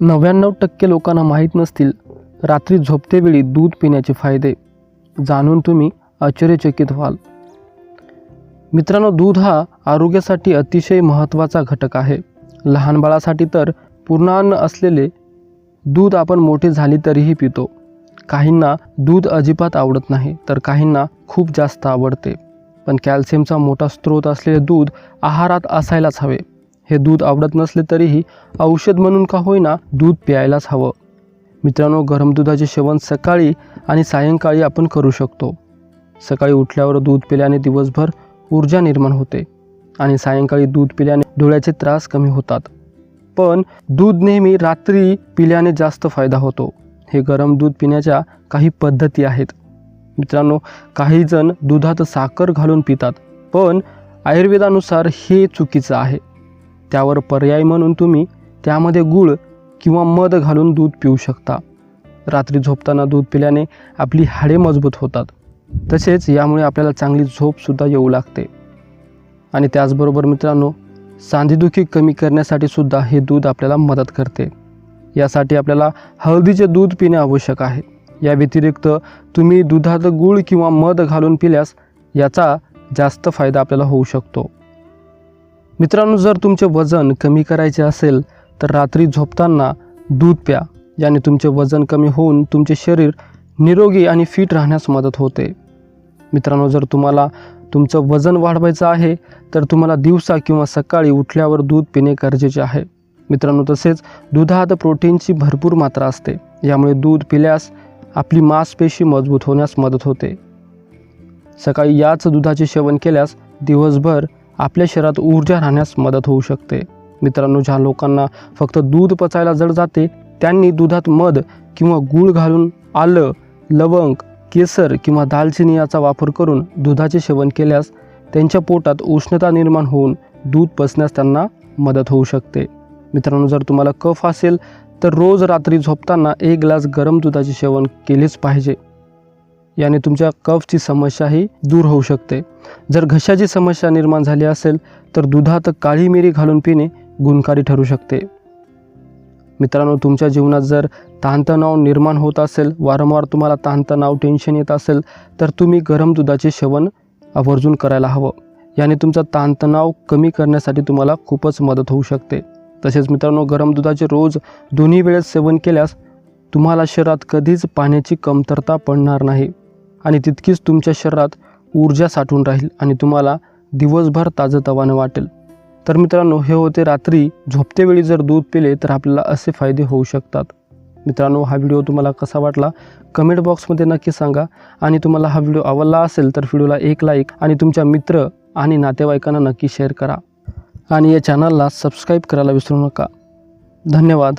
नव्याण्णव टक्के लोकांना माहीत नसतील रात्री झोपतेवेळी दूध पिण्याचे फायदे. जाणून तुम्ही आश्चर्यचकित व्हाल. मित्रांनो दूध हा आरोग्यासाठी अतिशय महत्त्वाचा घटक आहे. लहान बाळासाठी तर पूर्णान्न असलेले दूध आपण मोठे झाले तरीही पितो. काहींना दूध अजिबात आवडत नाही तर काहींना खूप जास्त आवडते. पण कॅल्शियमचा मोठा स्रोत असलेले दूध आहारात असायलाच हवे. हे दूध आवडत नसले तरीही औषध म्हणून का होईना दूध प्यायलाच हवं. मित्रांनो गरम दुधाचे सेवन सकाळी आणि सायंकाळी आपण करू शकतो. सकाळी उठल्यावर दूध पिल्याने दिवसभर ऊर्जा निर्माण होते आणि सायंकाळी दूध पिल्याने डोळ्याचे त्रास कमी होतात. पण दूध नेहमी रात्री पिल्याने जास्त फायदा होतो. हे गरम दूध पिण्याच्या काही पद्धती आहेत. मित्रांनो काही जण दुधात साखर घालून पितात पण आयुर्वेदानुसार हे चुकीचं आहे. त्यावर पर्याय म्हणून तुम्ही त्यामध्ये गूळ किंवा मध घालून दूध पिऊ शकता. रात्री झोपताना दूध पिल्याने आपली हाडे मजबूत होतात. तसेच यामुळे आपल्याला चांगली झोपसुद्धा येऊ लागते. आणि त्याचबरोबर मित्रांनो सांधेदुखी कमी करण्यासाठी सुद्धा हे दूध आपल्याला मदत करते. यासाठी आपल्याला हळदीचे दूध पिणे आवश्यक आहे. या व्यतिरिक्त तुम्ही दुधात गूळ किंवा मध घालून पिल्यास याचा जास्त फायदा आपल्याला होऊ शकतो. मित्रांनो जर तुमचे वजन कमी करायचे असेल तर रात्री झोपताना दूध प्या याने तुमचे वजन कमी होऊन तुमचे शरीर निरोगी आणि फिट राहण्यास मदत होते. मित्रांनो जर तुम्हाला तुमचं वजन वाढवायचं आहे तर तुम्हाला दिवसा किंवा सकाळी उठल्यावर दूध पिणे गरजेचे आहे. मित्रांनो तसेच दुधात प्रोटीनची भरपूर मात्रा असते. यामुळे दूध पिल्यास आपली मांसपेशी मजबूत होण्यास मदत होते. सकाळी याच दुधाचे सेवन केल्यास दिवसभर आपल्या शरीरात ऊर्जा राहण्यास मदत होऊ शकते. मित्रांनो ज्या लोकांना फक्त दूध पचायला जड जाते त्यांनी दुधात मध किंवा गूळ घालून आलं लवंग केसर किंवा दालचिनी याचा वापर करून दुधाचे सेवन केल्यास त्यांच्या पोटात उष्णता निर्माण होऊन दूध पचण्यास त्यांना मदत होऊ शकते. मित्रांनो जर तुम्हाला कफ असेल तर रोज रात्री झोपताना एक ग्लास गरम दुधाचे सेवन केलेच पाहिजे. याने तुमच्या कफची समस्याही दूर होऊ शकते. जर घशाची समस्या निर्माण झाली असेल तर दुधात काळी मिरी घालून पिणे गुणकारी ठरू शकते. मित्रांनो तुमच्या जीवनात जर ताणतणाव निर्माण होत असेल वारंवार तुम्हाला ताणतणाव टेन्शन येत असेल तर तुम्ही गरम दुधाचे सेवन आवर्जून करायला हवं. याने तुमचा ताणतणाव कमी करण्यासाठी तुम्हाला खूपच मदत होऊ शकते. तसेच मित्रांनो गरम दुधाचे रोज दोन्ही वेळेस सेवन केल्यास तुम्हाला शरीरात कधीच पाण्याची कमतरता पडणार नाही. आणि तितकीच तुमच्या शरीरात ऊर्जा साठून राहील आणि तुम्हाला दिवसभर ताजंतवानं वाटेल. तर मित्रांनो हे होते रात्री झोपतेवेळी जर दूध पिले तर आपल्याला असे फायदे होऊ शकतात. मित्रांनो हा व्हिडिओ तुम्हाला कसा वाटला? कमेंट बॉक्समध्ये नक्की सांगा. आणि तुम्हाला हा व्हिडिओ आवडला असेल तर व्हिडिओला एक लाईक आणि तुमच्या मित्र आणि नातेवाईकांना नक्की शेअर करा. आणि या चॅनलला सबस्क्राईब करायला विसरू नका. धन्यवाद.